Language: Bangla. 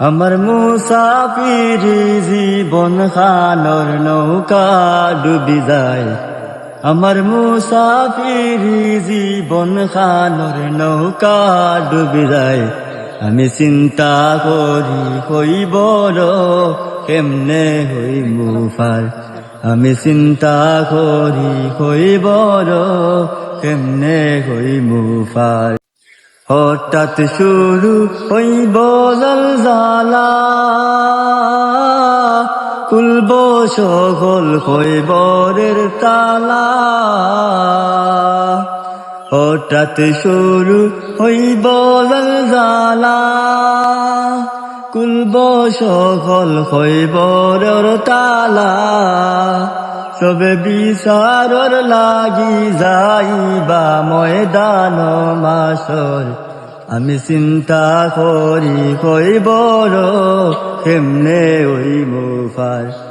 আমার মুসাফির জীবন খানর নৌকা ডুবি যায়। আমার মুসাফির জীবন খানর নৌকা ডুবি যায়। আমি চিন্তা করি হইব র কেমনে হই মুফার আমি চিন্তা করি হইব র কেমনে হই মুফার হঠাৎ শুরু হইব জালা কুলব সকল হইবরের তালা। হঠাৎ শুরু হইব জালা কুলব সকল হইবরের তালা। সবে বিচারর লাগি যাইবা ময়দান মাসর। আমি চিন্তা করি কই বড় কেমনে ওই মুফার?